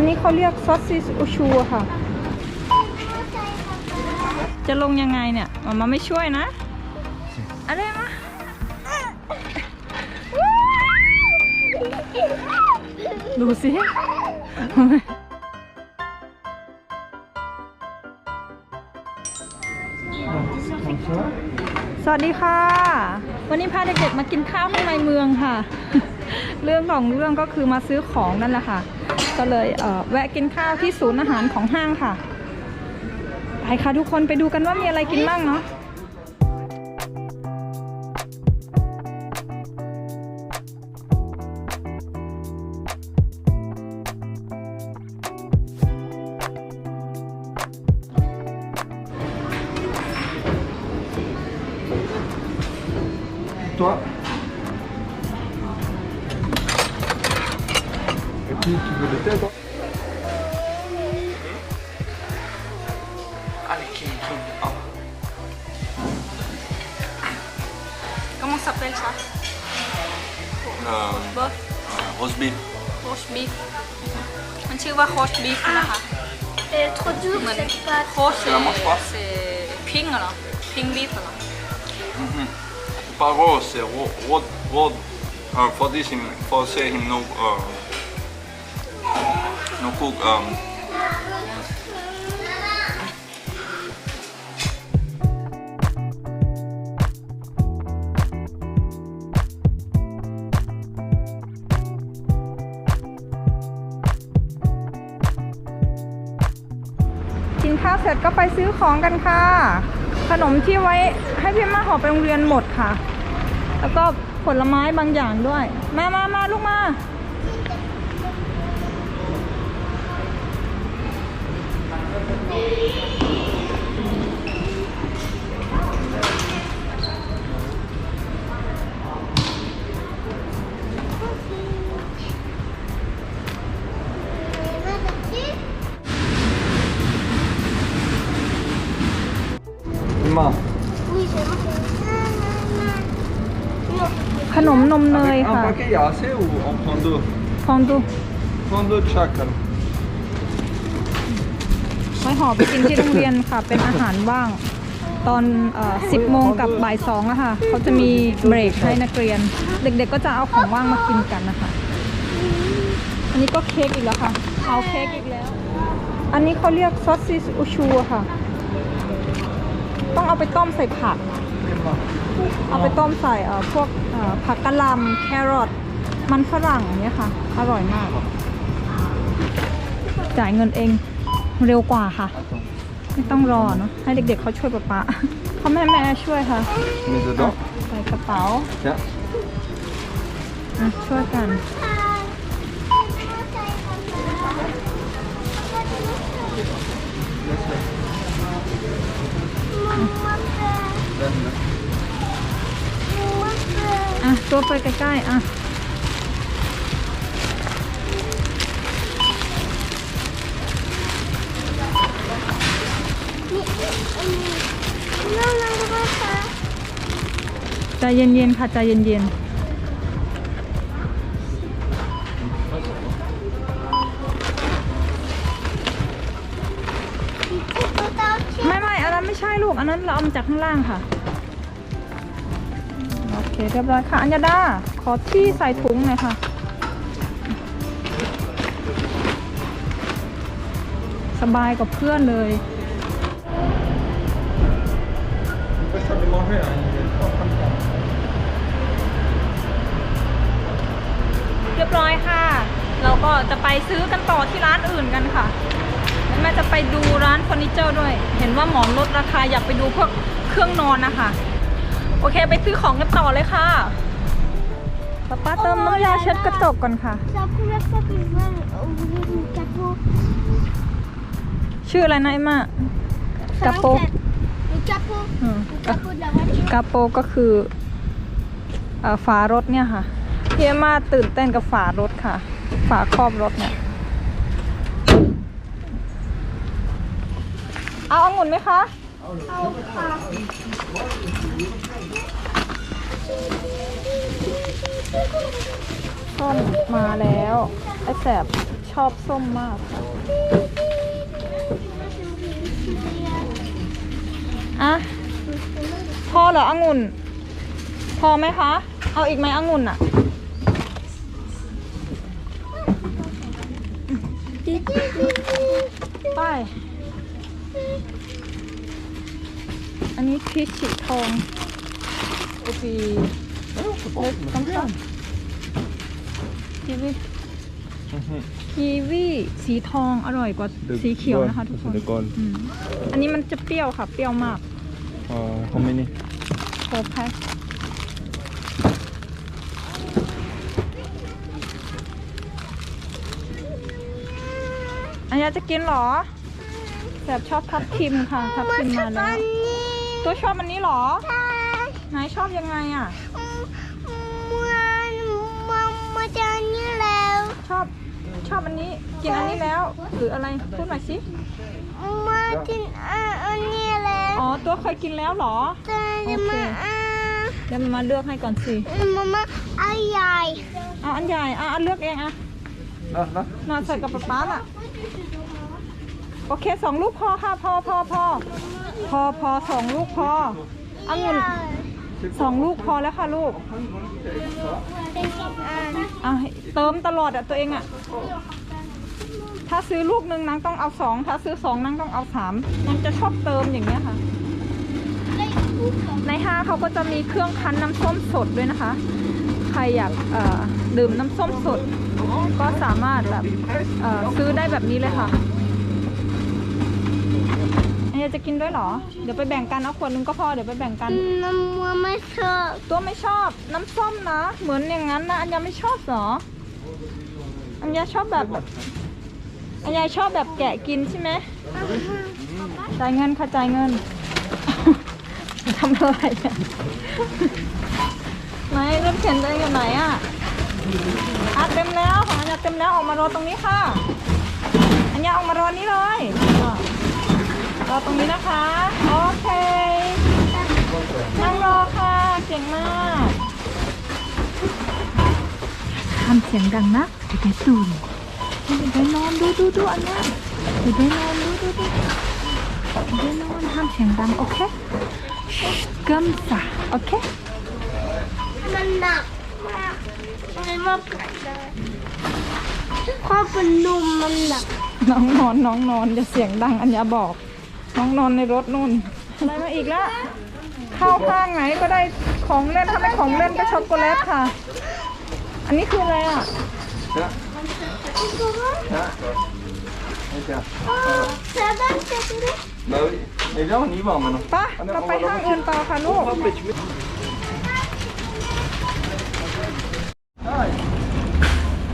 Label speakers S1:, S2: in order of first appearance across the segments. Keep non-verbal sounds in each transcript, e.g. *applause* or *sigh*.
S1: นนี้เขาเรียกซอสซิสอูชูค่ะ จะลงยังไงเนี่ยมามาไม่ช่วยนะ อะไรมาดูสิสวัสดีค่ะ วันนี้พาเด็กๆมากินข้าวข้างในเมืองค่ะ เรื่องของเรื่องก็คือมาซื้อของนั่นแหละค่ะ ก็เลยเออแวะกินข้าวที่ศูนย์อาหารของห้างค่ะ ไปค่ะทุกคนไปดูกันว่ามีอะไรกินบ้างเนาะ อพิงบีฟเหรอ
S2: Pas raw, c'est raw. raw, raw. Uh, for this, him, for say him no, uh, no cook. Um,
S1: ก็ไปซื้อของกันค่ะ ขนมที่ไว้ให้พี่มาห่อไปโรงเรียนหมดค่ะ แล้วก็ผลไม้บางอย่างด้วย มามามาลูกมา มนมเนย
S3: avec un
S1: ค่ะ
S3: paquet, il y a assez ou on prend deux
S1: ฟองดู
S3: Prends deux de chaque alors.
S1: ไว้ห่อไปกินที่โรงเรียนค่ะ เป็นอาหารว่าง ตอนเอ่อ10โมงกับบ่ายสองอะค่ะเขาจะมีเบรกให้นักเรียน เด็กๆก็จะเอาของว่างมากินกันนะคะ อันนี้ก็เค้กอีกแล้วค่ะ เอาเค้กอีกแล้ว อันนี้เขาเรียกซอสซิสอูชูอะค่ะ ต้องเอาไปต้มใส่ผัก
S3: Emma.
S1: เอาไปต้มใส่เอ่อพวกเอ่อผักกะหล่ำแครอทมันฝรั่งอย่างเนี้ยค่ะ อร่อยมาก จ่ายเงินเองเร็วกว่าค่ะ ไม่ต้องรอเนาะให้เด็กๆเขาช่วยป๊าป๊าเขาแม่แม่ช่วยค่ะ
S3: Mets dedans.
S1: ใส่กระเป๋า
S3: Tiens.
S1: อะช่วยกัน ตัวไปใกล้ๆอะ
S4: Non, non, non, ça.
S1: ใจเย็นๆค่ะใจเย็นๆไม่ไม่อันนั้นไม่ใช่ลูก อันนั้นเราเอามาจากข้างล่างค่ะ เคเรียบร้อยค่ะ อัญญาดา ขอที่ใส่ถุงหน่อยค่ะ สบายกว่าเพื่อนเลย เรียบร้อยค่ะ เราก็จะไปซื้อกันต่อที่ร้านอื่นกันค่ะแล้วแม่จะไปดูร้านเฟอร์นิเจอร์ด้วย เห็นว่าหมอนลดราคาอยากไปดูพวกเครื่องนอนนะคะ โอเคไปซื้อของกันต่อเลยค่ะป๊าป้าเติมน้ำยาเช็ดกระจกก่อนค่ะ
S4: C'est la première fois que je vois ouvrir mon capot.
S1: ชื่ออะไรนะเอ็มมา
S4: Ça
S1: Capot.
S4: en fait. Le capot.
S1: อืม
S4: Le capot de la voiture.
S1: กาโปก็คือเอ่อฝารถเนี่ยค่ะพี่เอ็มมาตื่นเต้นกับฝารถค่ะ ฝาครอบรถเนี่ยเอาองุ่นไหมคะ ส้มมาแล้วไอ้แสบชอบส้มมากค่ะอะพอเหรอองุ่น พอไหมคะ เอาอีกไหมองุ่นอะไป อันนี้พีชสีทองโอปีเล็กกำลังกีวีกีวีสีทองอร่อยกว่าสีเขียวนะคะทุกคน
S3: The gold.
S1: อืมอันนี้มันจะเปรี้ยวค่ะ เปรี้ยวมาก
S3: Uh, how many?
S1: โคแพ็คอันยาจะกินเหรอแบบชอบทับทิมค่ะ ทับทิมมาแล้ว ตัวชอบอันนี้เหรอไหนายชอบยังไงอะ
S4: มันมันมาจากนี่แล้ว
S1: ชอบชอบอันนี้ กินอันนี้แล้ว หรืออะไรพูดหน่อยสิ
S4: มากินอันนี้แล้ว
S1: อ๋อตัวเคยกินแล้วเหรอ
S4: แต่มาอ่า
S1: เดี๋ยวมันมาเลือกให้ก่อนสิ
S4: มามาอายาย
S1: เอาอันใหญ่อะอันเลือกเองอะ
S3: Là, là.
S1: น่าใส่กับป๊าป๊าน่ะ โอเคสองลูกพอค่ะพอพอพอพอพอสองลูกพอองุ่นสองลูกพอแล้วค่ะลูกอะเติมตลอดอะตัวเองอะถ้าซื้อลูกหนึ่งนางต้องเอาสองถ้าซื้อสองนางต้องเอาสามนางจะชอบเติมอย่างเงี้ยค่ะ ในห้างเขาก็จะมีเครื่องคั้นน้ำส้มสดด้วยนะคะ ใครอยากดื่มน้ำส้มสด ก็สามารถแบบซื้อได้แบบนี้เลยค่ะ อันนี้จะกินด้วยเหรอ เดี๋ยวไปแบ่งกันเอาขวดนึงก็พอเดี๋ยวไปแบ่งกัน
S4: น้ำมัวไม่ชอบ
S1: ตัวไม่ชอบน้ำส้มนะ เหมือนอย่างนั้นนะอันยาไม่ชอบเหรอ อันยาชอบแบบอันยาชอบแบบแกะกินใช่ไหมจ่ายเงินค่ะจ่ายเงิน ทำอะไรเนี่ยไหนรถเข็นตัวเองอยู่ไหนอะอะเต็มแล้วของอันยาเต็มแล้วออกมารอตรงนี้ค่ะ อันยาออกมารอนี้เลยอะรอ ตรงนี้นะคะ โอเค นั่งรอค่ะ เก่งมากทำเสียงดังนะเดี๋ยวได้ตื่นเดี๋ยวได้นอนดูดูดูอันเนี้ยเดี๋ยวได้นอนดูดูดูเดี๋ยวได้นอนห้ามเสียงดัง โอเคกัมซะโอเค
S4: มันหนักมากมันมากเลยความเป็นนุ่มมันหนัก
S1: น้องนอนน้องนอนอย่าเสียงดังอันยาบอก น้องนอนในรถนู่นอะไรมาอีกแล้วเข้าข้างไหนก็ได้ของเล่นถ้าไม่ของเล่นก็ช็อกโกแลตค่ะ อันนี้คืออะไรอะ
S4: เสือบ้านเสือบ้าน
S3: Bah oui. Et là, on y va maintenant.
S1: ไปะเราไปห้างอื่นต่อค่ะลูก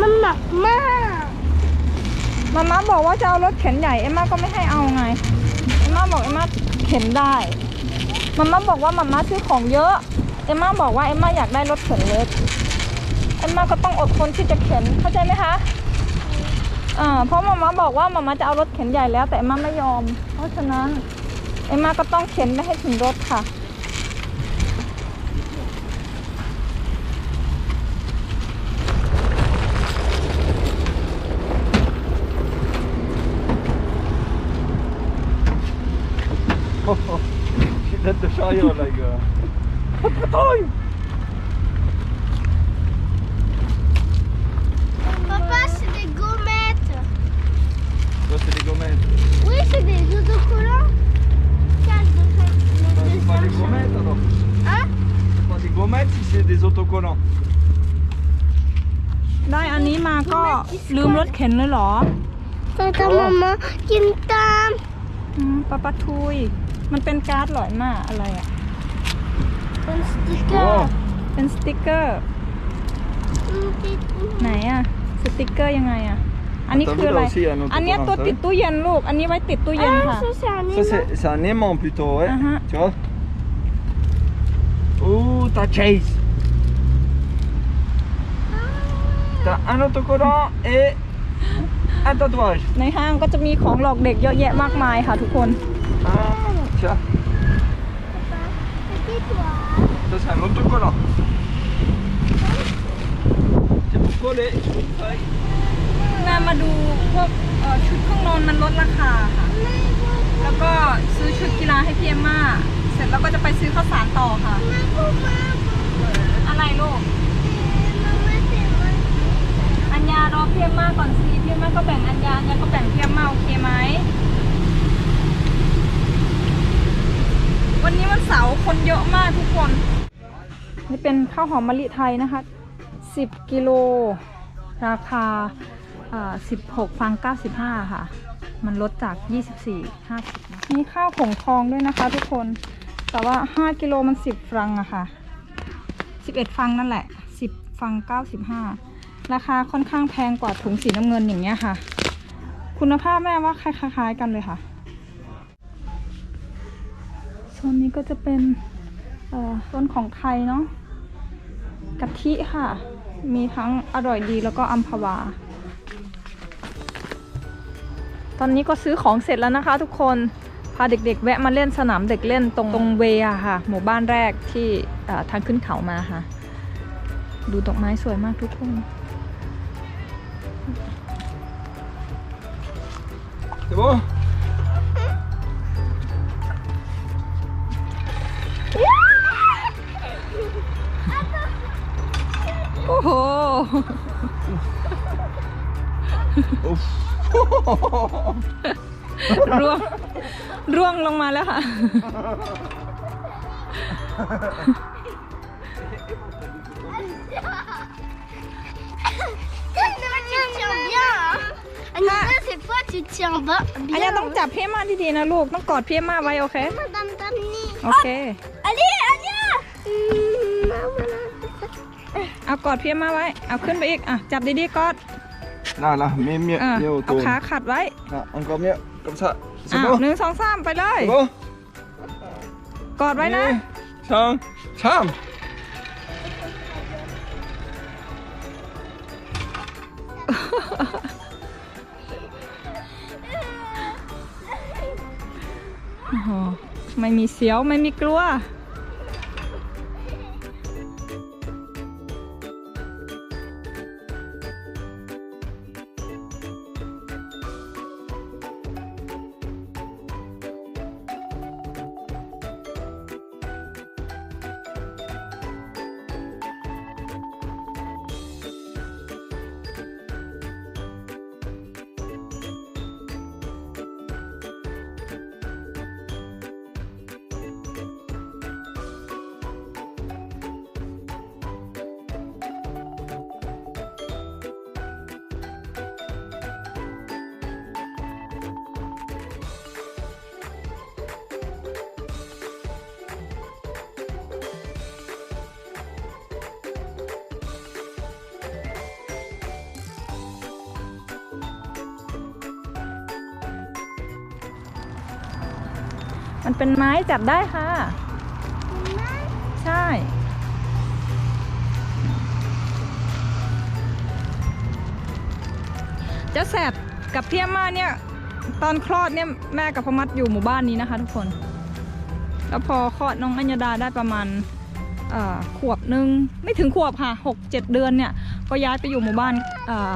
S4: มันหนักมาก
S1: มาม่าบอกว่าจะเอารถเข็นใหญ่เอ็มม่าก็ไม่ให้เอาไง มม่าบอกเอ็มม่าเข็นได้มาม่าบอกว่ามาม่าซื้อของเยอะเอ็มม่าบอกว่าเอ็มม่าอยากได้รถเข็นเล็กเอ็มม่าก็ต้องอดทนที่จะเข็นเข้าใจไหมคะอ่าเพราะมาม่าบอกว่ามาม่าจะเอารถเข็นใหญ่แล้ว แต่เอ็มม่าไม่ยอม เพราะฉะนั้นเอ็มม่าก็ต้องเข็นไปให้ถึงรถค่ะ
S3: Oh, oh. J'ai une tête de chariot, là, gars. Putain
S4: Papa, c'est des gommettes.
S3: Ça, c'est des gommettes.
S4: Oui, c'est des autocollants. Tiens, je vais faire
S3: Ça,
S4: le
S3: c'est pas des
S4: dessin.
S3: gommettes, alors.
S4: Hein
S3: C'est pas des gommettes si c'est des autocollants.
S1: ได้อันนี้มาก็ลืมรถเข็นเลยเหรอ
S4: Tata, maman, qui me tame.
S1: อืมปะปะทุย มันเป็นการ์ดเหรอเอ็มม่าอะไรอะ
S4: Un sticker.
S3: Oh.
S1: เป็นสติกเกอร์
S4: Une petite-
S1: ไหนอะสติกเกอร์ยังไงอะอันนี้คืออะไร
S3: Attends, là aussi, il y a un autre
S1: อันเนี้ย
S3: courant,
S1: ตัว
S3: ça
S1: ติดตู้เย็นลูก อันนี้ไว้ติดตู้เย็น
S4: Ah,
S1: ค่ะ
S4: ça, c'est un
S3: Ça,
S4: aimant.
S3: c'est c'est un aimant plutôt, ouais.
S1: Uh-huh.
S3: Tu vois Oh, t'as Chase. T'as un autocollant et un tatouage.
S1: ในห้างก็จะมีของหลอกเด็กเยอะแยะมากมายค่ะทุกคน
S3: Ah, tiens,
S4: C'est toi.
S3: ça c'est un autocollant. C'est pour coller. Ouais.
S1: แม่มาดูพวกเอ่อชุดเครื่องนอนมันลดราคาค่ะ แล้วก็ซื้อชุดกีฬาให้พี่เอมม่าเสร็จแล้วก็จะไปซื้อข้าวสารต่อค่ะ อะไรลูก อั ญญารอพี่เอมมาก่อนสิพี่เอมมาก็แบ่งอัญญาอัญญาก็แบ่งเพี่เอมมาโอเคไหมวันนี้วันเสาร์คนเยอะมากทุกคน นี่เป็นข้าวหอมมะลิไทยนะคะ 10 กิโล ราคาอ่า16 ฟัง 95 ค่ะ มันลดจาก 24 50 มีข้าวผงทองด้วยนะคะทุกคน แต่ว่า 5 กิโลมัน 10 ฟังอะค่ะ 11 ฟังนั่นแหละ 10 ฟัง 95 ราคาค่อนข้างแพงกว่าถุงสีน้ำเงินอย่างเงี้ยค่ะ คุณภาพแม่ว่าคล้ายๆกันเลยค่ะโซนนี้ก็จะเป็นโซนของไทยเนาะกะทิค่ะ มีทั้งอร่อยดีแล้วก็อัมพวา ตอนนี้ก็ซื้อของเสร็จแล้วนะคะทุกคนพาเด็กๆ แวะมาเล่นสนามเด็กเล่นตรงตรงเวอะค่ะ หมู่บ้านแรกที่ทางขึ้นเขามาค่ะ ดูดอกไม้สวยมากทุกคน
S3: C'est bon
S1: โอ้โห
S3: Ouf.
S1: ร่วงร่วงลงมาแล้วค่ะ
S4: tu tiens bas,
S1: อัน
S4: bien.
S1: นี้ต้องจับพี่มาดีๆนะลูกต้องกอดพี่มาไว้โอเค
S4: Madame Tamni.
S1: โอเค
S4: Allez, allez Hum, voilà.
S1: เอากอดพี่มาไว้เอาขึ้นไปอีกอะจับดีๆกอด
S3: Là, là, mets mieux,
S1: อะ
S3: mieux
S1: เอา
S3: autour.
S1: ขาขัดไว้
S3: Là, encore mieux, comme ça.
S1: อะ
S3: C'est bon
S1: หนึ่งสองสามไปเลย
S3: C'est bon
S1: กอดไว้นะ
S3: Cham, cham.
S1: ไม่มีเสียวไม่มีกลัว มันเป็นไม้จับได้ค่ะ ใช่ เจ้าแสบกับพี่อาม่าเนี่ย ตอนคลอดเนี่ยแม่กับพอมัดอยู่หมู่บ้านนี้นะคะทุกคน แล้วพอคลอดน้องอัญญาดาได้ประมาณเอ่อขวบหนึ่งไม่ถึงขวบค่ะหกเจ็ดเดือนเนี่ย ก็ย้ายไปอยู่หมู่บ้านเอ่อ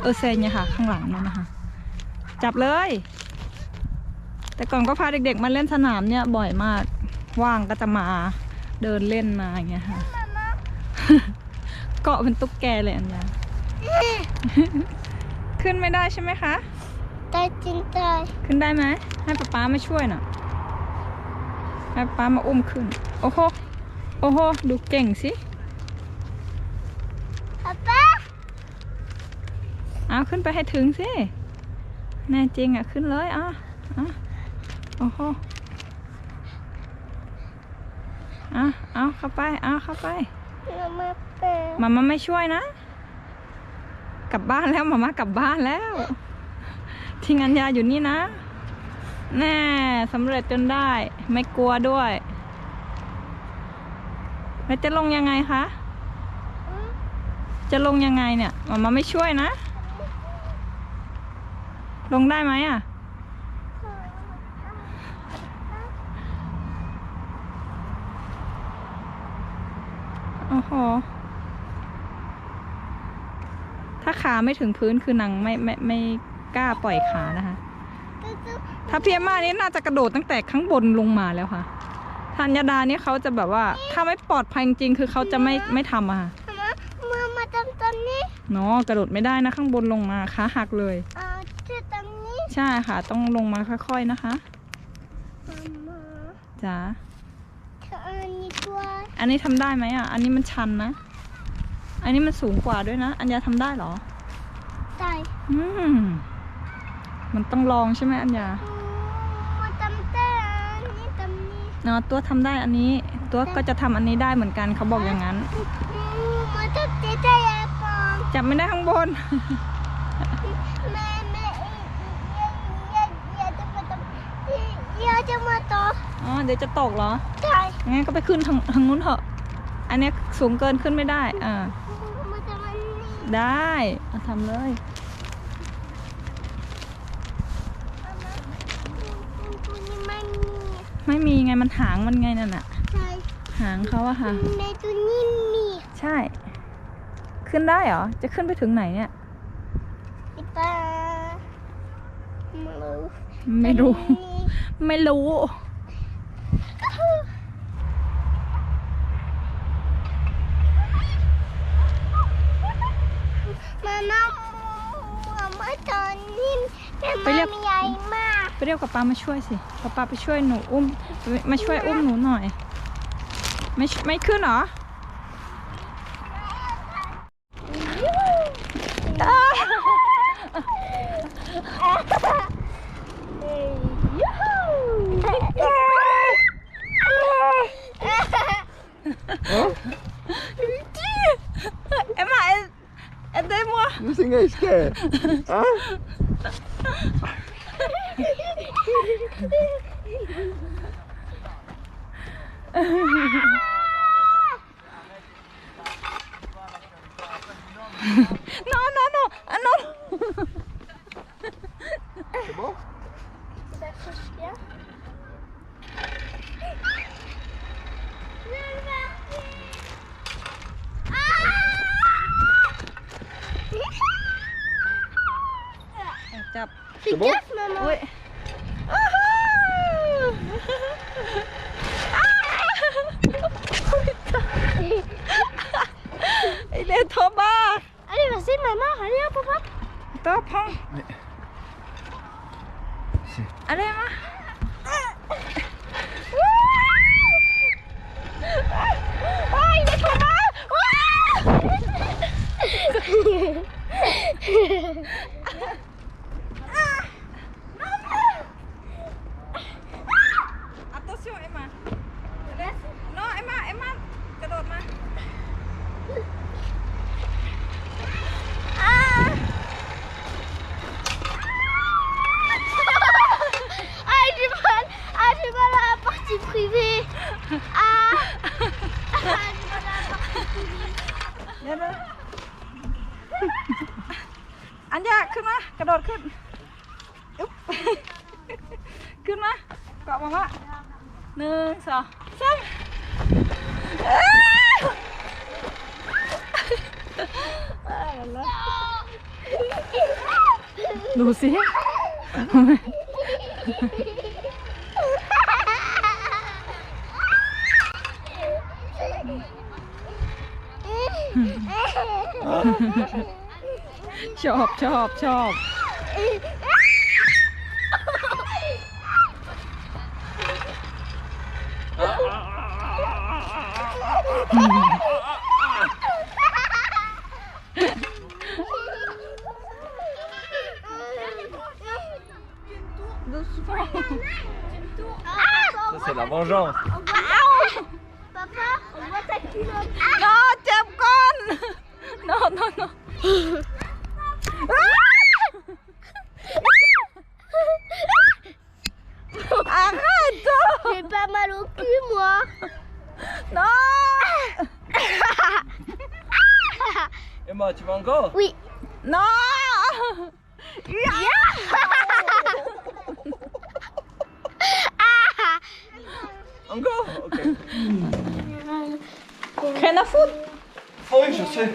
S1: เออเซนเนี่ยค่ะ ข้างหลังนั่นนะคะ จับเลย แต่ก่อนก็พาเด็กๆมาเล่นสนามเนี่ยบ่อยมาก ว่างก็จะมาเดินเล่นมาอย่างเงี้ยค่ะ เกาะเป็นตุ๊กแกเลยอันเนี้ยขึ้นไม่ได้ใช่ไหมคะ
S4: Tai, tin, tai.
S1: ขึ้นได้ไหม ให้ป๊าป๊ามาช่วยหน่อย ให้ป๊ามาอุ้มขึ้น โอ้โห โอ้โห ดูเก่งสิ
S4: Papa
S1: เอาขึ้นไปให้ถึงสิ แน่จริงอะขึ้นเลยอะอะ โอ้โหอะเอาเข้าไป เอาเข้าไป
S4: Mama peur.
S1: มาม่าไม่ช่วยนะ กลับบ้านแล้วมาม่ากลับบ้านแล้ว ทิ้งอัญญาอยู่นี่นะ แน่สำเร็จจนได้ ไม่กลัวด้วย แล้วจะลงยังไงคะ จะลงยังไงเนี่ยมาม่าไม่ช่วยนะ ลงได้ไหมอะ โอ้โหถ้าขาไม่ถึงพื้นคือนางไม่ไม่ไม่กล้าปล่อยขานะคะ ถ้าเพียมานี่น่าจะกระโดดตั้งแต่ข้างบนลงมาแล้วค่ะธัญดานี่เขาจะแบบว่า ถ้าไม่ปลอดภัยจริงๆคือเขาจะไม่ไม่ทำอะค่ะ
S4: มามือมาตรงตรงนี้
S1: เนาะกระโดดไม่ได้นะข้างบนลงมาขาหักเลย
S4: เอ่อที่ตรงนี้
S1: ใช่ค่ะ ต้องลงมาค่อยๆนะคะ
S4: มา
S1: จ๋า
S4: เธออันนี้ตัว
S1: อันนี้ทำได้ไหมอะ อันนี้มันชันนะ อันนี้มันสูงกว่าด้วยนะ อัญญาทำได้เหรอ
S4: ใจ
S1: อืมมันต้องลองใช่ไหมอัญญา
S4: อืมมาตำแต่อันนี้ตำนี้
S1: เนาะตัวทำได้อันนี้ ตัวก็จะทำอันนี้ได้เหมือนกันเขาบอกอย่างนั้น
S4: อืมมาตำแต่ใจยาปอง
S1: จับไม่ได้ข้างบน
S4: แม่แม่เอียเอียเอียจะมาตำเอียจะมาต่อ
S1: อ๋อ เดี๋ยวจะตกเหรอ
S4: ใจ
S1: งั้นก็ไปขึ้นทางทางนู้นเถอะ อันเนี้ยสูงเกินขึ้นไม่ได้ อ่า
S4: มาตำอันนี้
S1: ได้เอาทำเลย
S4: ตัวนี้มันมี
S1: ไม่มีไงมันหางมันไงนั่นน่ะ
S4: ใจ
S1: หางเขาอะค่ะ
S4: ในตัวนี้มี
S1: ใช่ ขึ้นได้เหรอ จะขึ้นไปถึงไหนเนี่ย
S4: อีปลาไม่รู้
S1: ไม่รู้ ไม่รู้
S4: มาม่ามาม่าตอนนี้แม่
S1: ไปเรียก
S4: มันใหญ่มาก
S1: ไป เรียกกับป้ามาช่วยสิป้าป้าไปช่วยหนูอุ้ม มาช่วยอุ้มหนูหน่อย ไม่ไม่ขึ้นเหรออ้าเอ็มมาเอ็ดได้มัว
S3: You think I'm scared? Huh?
S1: no no no ah, no
S3: C'est bon
S4: S'accroche bien. Ah
S1: จับ
S4: Fais
S3: bon
S4: gaffe, maman.
S1: อุ้ยไอเดนโทบ้า
S4: Allez, vas-y, maman. Allez, hop, hop, hop.
S1: ตัว พองอะไรมาว้ายเดนโทบ้าว้าย Attention Emma. Non Emma, Emma กระโดดมา
S4: ah, j'ai mal. Ah, j'ai mal à la partie privée. Ah. ah j'ai mal à la partie privée.
S1: เดี๋ยวนะอันยาขึ้นมากระโดดขึ้นอุ๊บขึ้นมาเกาะมาว่าหนึ่ งสองสามอ้าวดูสิ ชอบชอบชอบ
S3: C'est la vengeance. Ah, ah, ah.
S4: Papa, on voit ta culotte.
S1: Non,
S3: t'es
S4: con. *laughs*
S1: Non, non,
S3: non. Je sais.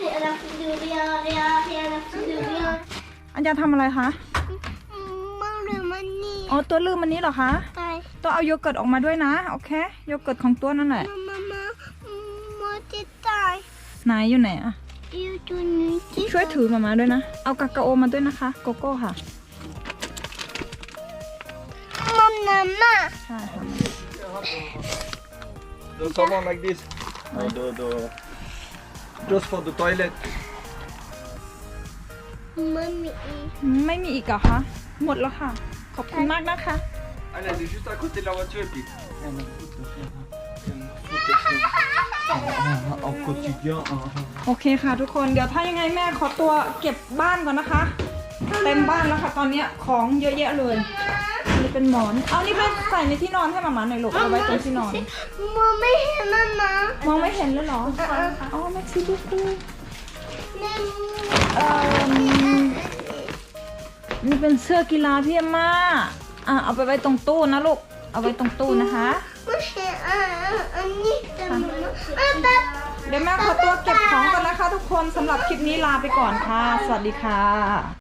S4: Et à la foutu de rien, rien, rien à foutre de rien.
S1: อัญญาทำอะไรคะ
S4: Maman le mani.
S1: อ๋อตัวลืมอันนี้เหรอคะ
S4: Ouais.
S1: ต้องเอาโยเกิร์ตออกมาด้วยนะโอเคโยเกิร์ตของตัวนั่นแหละ
S4: Maman, moi t'es taille.
S1: ไหนอยู่ไหนอะ
S4: You tu nu
S1: ช่วยถือมามาด้วยนะ เอากากาโอมาด้วยนะคะ โกโก้ค่ะ
S4: มัมน้ำมา
S1: ใช่ค่ะ
S3: Do someone like this? No, do, do. Just for the toilet.
S4: ไม่มีอีก
S1: ไม่มีอีกเหรอคะ หมดแล้วค่ะ ขอบคุณมากนะคะ
S3: Allez, juste à côté de la voiture puis. Elle me fout le chien, hein. Elle me fout le chien. Ah, ah, Au quotidien. ah, ah.
S1: โอเคค่ะทุกคนเดี๋ยวถ้ายังไงแม่ขอตัวเก็บบ้านก่อนนะคะ เต็มบ้านแล้วค่ะตอนเนี้ยของเยอะแยะเลยนี่เป็นหมอน เอานี่ไปใส่ในที่นอนให้มามาหน่อยลูกเอาไว้ตรงที่นอน
S4: Maman et maman.
S1: มองไม่เห็นเลยเหรออ๋อแม็กซี่ดูกู
S4: Mais
S1: เอ่อนี่เป็นเสื้อกีฬาพี่อาม่าอะเอาไปไว้ตรงตู้นะลูก เอาไว้ตรงตู้นะคะ เดี๋ยวแม่ขอตัวเก็บของก่อนนะคะทุกคนสำหรับคลิปนี้ลาไปก่อนค่ะ สวัสดีค่ะ